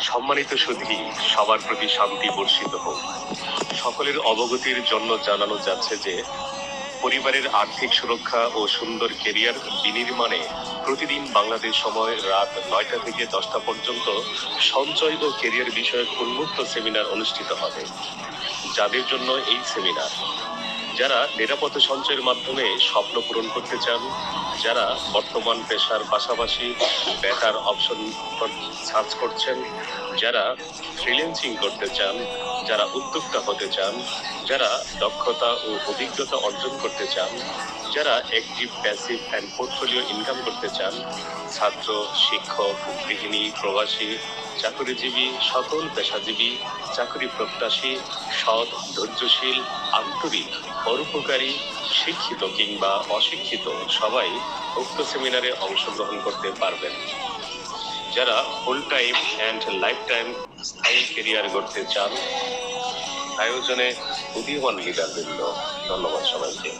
সম্মানিত সুধী সবার প্রতি শান্তি বর্ষিত হোক। সকলের অবগতির জন্য জানানো যাচ্ছে যে, পরিবারের আর্থিক সুরক্ষা ও সুন্দর কেরিয়ার বিনির্মাণে প্রতিদিন বাংলাদেশ সময় রাত নয়টা থেকে দশটা পর্যন্ত সঞ্চয় ও কেরিয়ার বিষয়ক উন্মুক্ত সেমিনার অনুষ্ঠিত হবে। যাদের জন্য এই সেমিনার যারা নিরাপদ সঞ্চয়ের মাধ্যমে স্বপ্ন পূরণ করতে চান, যারা বর্তমান পেশার পাশাপাশি বেটার অপশন সার্চ করছেন, যারা ফ্রিল্যান্সিং করতে চান, যারা উদ্যোক্তা হতে চান, যারা দক্ষতা ও অভিজ্ঞতা অর্জন করতে চান, যারা active passive and portfolio income করতে চান, ছাত্র, শিক্ষক, গৃহিণী, প্রবাসী চাকরিজীবী, সকল পেশাজীবী, চাকরি প্রত্যাশী, সৎ, ধৈর্যশীল, আন্তরিক, পরোপকারী, শিক্ষিত কিংবা অশিক্ষিত সবাই উক্ত সেমিনারে অংশগ্রহণ করতে পারবেন। যারা full time and life time স্থায়ী কেরিয়ার গড়তে চান, আয়োজনে উদীয়মান লিডারবৃন্দ ধন্যবাদ সবাইকে।